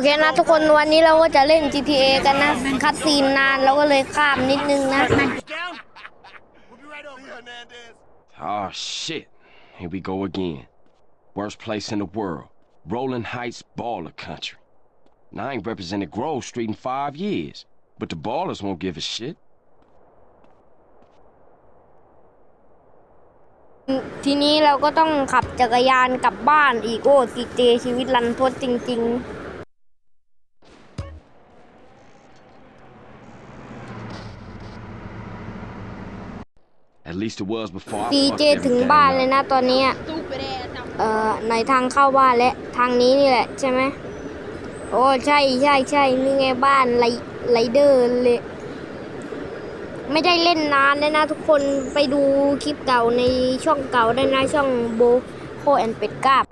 เคนะทุกคนวันนี้เราก็จะเล่น GTA กันนะคัดซีนนานเราก็เลยข้ามนิดนึงนะ Down. We'll be right over. Hernandez. Oh shit. Here we go again. Worst place in the world. Rolling Heights baller country. Now I ain't represented Grove Street in five years. But the ballers won't give a shit. ทีนี้เราก็ต้องขับจักรยานกลับบ้านอีกโอ้ซีเจชีวิตรันทดจริง At least it was before ๆ I ซี fucked เจถึงบ้านเลย everything up. นะตอนเนี้ยเอ่อในทางเข้าบ้านและทางนี้นี่แหละใช่ไหมโอ้ใช่ใช่ใช่นี่ไงบ้านไรไรเดอร์เลยไม่ได้เล่นนานเลยนะทุกคนไปดูคลิปเก่าในช่องเก่าได้นะช่องโบโคแอนเป็ดกาบ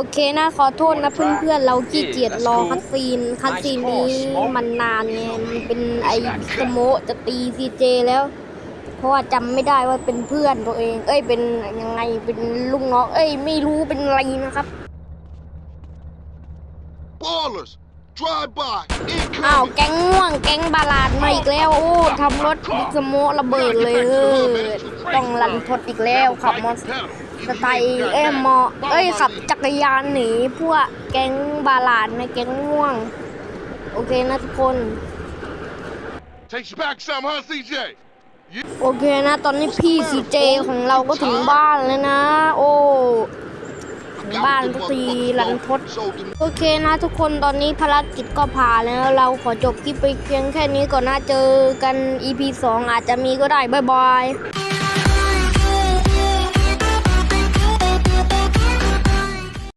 โอเคนะขอโทษนะเพื่อนๆเราขี้เกียจรอคัดซีนคัดซีนนี้มันนานไงมันเป็นไอสโมะจะตีซีเจแล้ว เพราะว่าจำไม่ได้ว่าเป็นเพื่อนตัวเอง เอ้ยเป็นยังไงเป็นลุงน้องเอ้ยไม่รู้เป็นอะไรนะครับ Ballers. Drive by. อ้าว Incoming. แก๊งง่วงแก๊งบาลาดมาอีกแล้วโอ้ทำรถสโมะระเบิดเลยเออต้องรันทดอีกแล้วขับมอเตอร์ สไตล์เอ้ยมอ เอ้ยขับจักรยานหนีพวกแก๊งบาลาดในแก๊งง่วง โอเคนะทุกคน Takes you back some, huh, CJ? โอเคนะ ตอนนี้พี่ซีเจของเราก็ถึงบ้านแล้วนะ โอ้ถึงบ้านสักทีรันทดโอเคนะทุกคนตอนนี้ภารกิจก็ผ่านแล้วเราขอจบคลิปไปเพียงแค่นี้ก่อนนะเจอกัน EP 2 อาจจะมีก็ได้ บ๊ายบาย